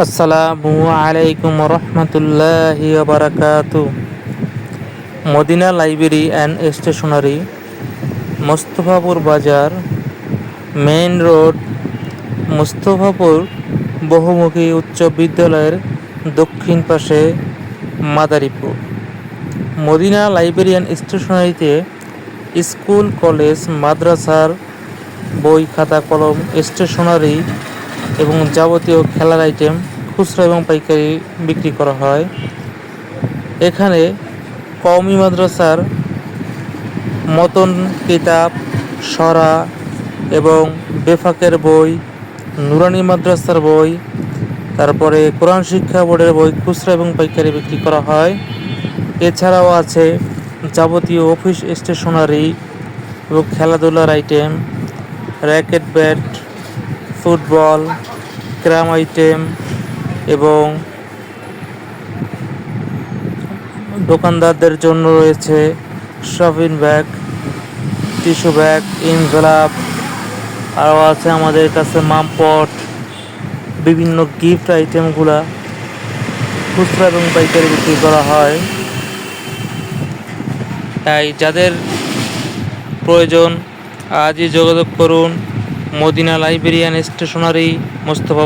আসসালামু আলাইকুম রহমতুল্লাহি বারাকাতু Madina library and stationery, Mostafapur Bazar, main road, Mostafapur বহুমুখী উচ্চ বিদ্যালয়ের দক্ষিণ পাশে মাদারীপুর। মদিনা লাইব্রেরি অ্যান্ড স্টেশনারিতে স্কুল, কলেজ, মাদ্রাসার বই খাতা, কলম, স্টেশনারি এবং যাবতীয় খেলার আইটেম খুচরা এবং পাইকারি বিক্রি করা হয়। এখানে কওমি মাদ্রাসার মতন কিতাব, সরা এবং বেফাকের বই, নুরানি মাদ্রাসার বই, তারপরে কোরআন শিক্ষা বোর্ডের বই, খুচরা এবং পাইকারি বিক্রি করা হয়। এছাড়াও আছে যাবতীয় অফিস স্টেশনারি এবং খেলাধুলার item racket bat football carrom item এবং দোকানদারদের জন্য রয়েছে shopping bag tissue bag envelope আরও আছে আমাদের কাছে মামপট, বিভিন্ন গিফট আইটেমগুলা খুচরা এবং পাইকারি বিক্রি করা হয়। তাই যাদের প্রয়োজন, আজই যোগাযোগ করুন। Medina librarian stationery Mostafa